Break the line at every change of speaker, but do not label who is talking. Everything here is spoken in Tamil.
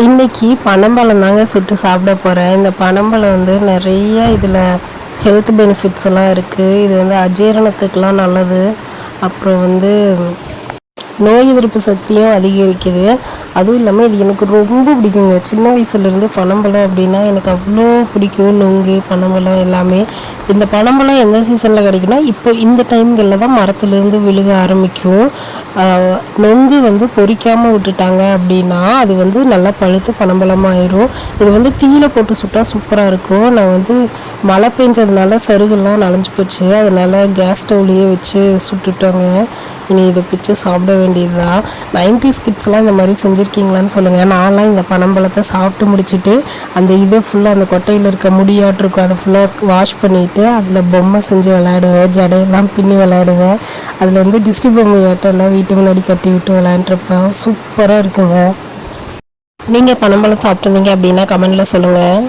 இன்னைக்கு பனம்பழம் தாங்க சுட்டு சாப்பிட போகிறேன் இந்த பனம்பழம் வந்து நிறைய இதில் ஹெல்த் பெனிஃபிட்ஸ் எல்லாம் இருக்குது இது வந்து அஜீரணத்துக்கெலாம் நல்லது. அப்புறம் வந்து நோய் எதிர்ப்பு சக்தியும் அதிகரிக்குது. அதுவும் இல்லாமல் இது எனக்கு ரொம்ப பிடிக்குங்க. சின்ன வயசுலேருந்து பனம்பழம் அப்படின்னா எனக்கு அவ்வளோ பிடிக்கும். நொங்கு பனம்பழம் எல்லாமே. இந்த பனம்பழம் எந்த சீசனில் கிடைக்குன்னா இப்போ இந்த டைம்களில் தான் மரத்துலேருந்து விழுக ஆரம்பிக்கும். நொங்கு வந்து பொரிக்காமல் விட்டுட்டாங்க அப்படின்னா அது வந்து நல்லா பழுத்து பனம்பழமாயிரும் இது வந்து தீயில போட்டு சுட்டால் சூப்பராக இருக்கும். நான் வந்து மழை பெஞ்சதுனால சருகுலாம் நனைஞ்சு போச்சு. அதனால கேஸ் ஸ்டவ்லேயே வச்சு சுட்டுட்டோங்க. இனி இதை பிச்சு சாப்பிட வேண்டியதுதான் நைன்டிஸ் கிட்ஸ்லாம் இந்த மாதிரி செஞ்சுருக்கீங்களான்னு சொல்லுங்கள் நான்லாம் இந்த பனம்பழத்தை சாப்பிட்டு முடிச்சிட்டு அந்த இதை ஃபுல்லாக அந்த கொட்டையில் இருக்க முடியாட்டிருக்கும் அதை ஃபுல்லாக வாஷ் பண்ணிவிட்டு அதில் பொம்மை செஞ்சு விளையாடுவேன் ஜடையெல்லாம் பின்னி விளையாடுவேன். அதில் வந்து டிஸ்டி பொம்மையாட்டெல்லாம் வீட்டு முன்னாடி கட்டி விட்டு விளையாண்டுருப்பேன். சூப்பராக இருக்குங்க. நீங்கள் பனம்பழம் சாப்பிட்ருந்தீங்க அப்படின்னா கமெண்டில் சொல்லுங்கள்